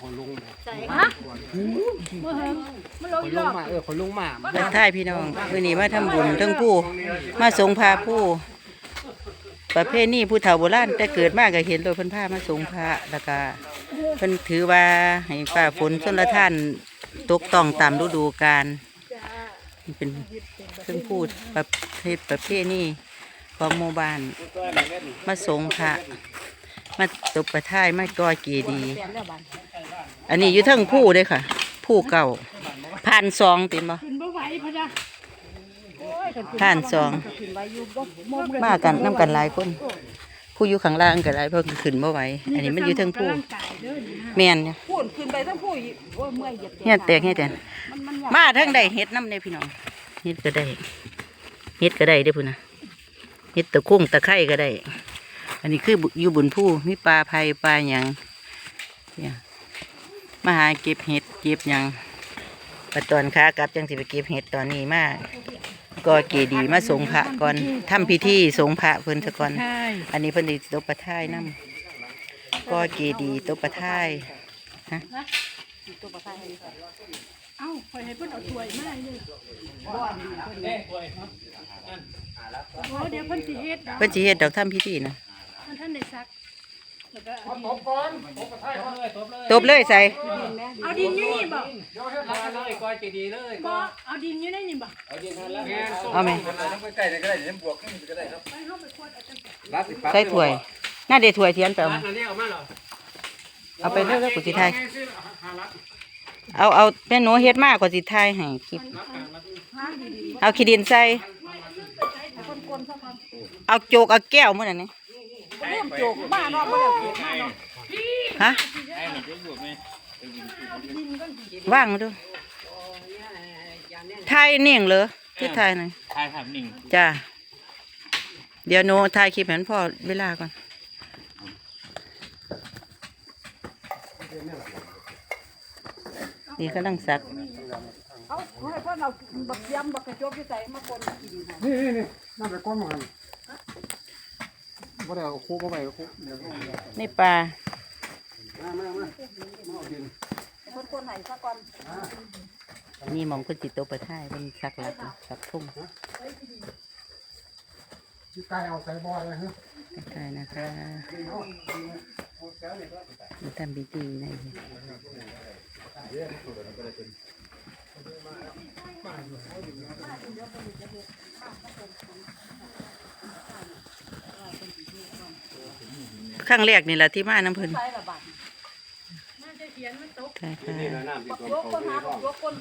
คนลุงมาใส่ฮะมาเฮงมาลงคนอีกลุรงอบมาเออคนลุงมาทักทายพี่น้องวันนี้มาทำบุญทั้งผู้มาสงพาผู้ ประเภทนี้ผู้เฒ่าโบราณแต่เกิดมากก็เห็นโดยเพิ่นพามาสงพระแล้วก็เพิ่นถือว่าให้ฟ้าฝนชนละท่านตกต้องตามฤดูกาลนี่เป็นเครื่องพูดประเภทประเภทนี้ของหมู่บ้านมาสงพระมาตบประท่ายมาก่อเกีดีย์ อันนี้อยู่เทั้งผู้เลยค่ะ ผู้เก่าผ่านซองเป็นบ่ขึ้นบ่ไหวพะจ้ะโอ้ยกันขึ้นผ่านซอง ขึ้นไหวอยู่บ่มอมเลยมากันน้ำกันหลายคน ผู้อยู่ข้างล่างกันหลายเพราะขึ้นบ่ไหวอันนี้มันอยู่เทั้งผู้ร่างกายเด้อนี่นะแม่นเนี่ยพูดขึ้นไปทั้งผู้อีกโอ้ยเมื่อยเหยียบเฮ็ดแตกเฮ็ดแตนมันมันอยากมาทั้งใดเฮ็ดน้ำในพี่น้องเฮ็ดก็ได้เฮ็ดก็ได้เด้อพุ่นนะเฮ็ดตะคุ้งตะไคร้ก็ได้ อันนี้คืออยู่บนผู้มีปลาไผ่ปลาหยังเนี่ย มาหาเก็บเห็ดเก็บหยังปตอนค้ากลับจังสิไปเก็บเห็ดตอนนี้มาก็เกดีย์มาสงพระก่อนทำพิธีสงพระเพิ่นซะก่อนใช่อันนี้เพิ่นสิตบประท่ายนํก็เกดีย์ตบประท่ายตัวประทายเอ้าคอยให้เพิ่นเอาถ้วยมาให้เลยบ่อนดีเพิ่นเนี่ยโอ้เดี๋ยวเพิ่นสิเฮ็ดดอกเพิ่นสิเฮ็ดดอกทำพิธีนะมันท่านได้ซัก แล้วก็เอาตบก่อนตบกระทายก่อนตบเลยใส่เอาดินอยู่นี่บ่เดี๋ยวเฮ็ดมาเลยก้อยเจดีเลยบ่เอาดินอยู่ในนี่บ่แม่เอาไหมใกล้ๆก็ได้เดี๋ยวบวกขึ้นก็ได้ครับไปเฮาไปควดเอาจังซี่รัดสิปั๊บใส่ถ้วยน่าเดถ้วยเทียนไปเอาร้ามานอันนี้เอามาเหรอเอาไปเรื่อยๆกูสิทายหารัดเอาเอาแม่หนูเฮ็ดมากกว่าสิทายให้คลิปหาดีเอาขี้ดินใส่ๆคนกลนซะครับเอาโจกเอาแก้วมื้อนั้นนี่ เริ่มโจกมาเนาะบ่ได้โจกมาเนาะฮะว่างมาดูไทยเน่งเหรอคือทยหน่อยทายถามหนึ่งจ้าเดี๋ยวหนูทายคลิปให้มันพ่อเวลาก่อนนี่กำลังซักเอาให้เพิ่นเอาบักยำบักกระจกที่ใส่มาคนกินนี่นี่นี่น่าไปก้อนมัน บ่ได้เอาคู่บ่ไปเอาคู่เดี๋ยวในป่ามามามาเพิ่นคนให้ซะก่อนนี่หมองคนจิตโตประท่ายเป็นสักหลักสักทุ่งที่ใกล้เอาใส่บ่อเลยฮะใกล้ๆนะคะมีทำพิธีใน ครั้งแรกนี่แหละที่มาน้ำเพิ่นใส่ละบาทน่าจะเขียนมันตกค่ะค่ะ ยกคนหายกคน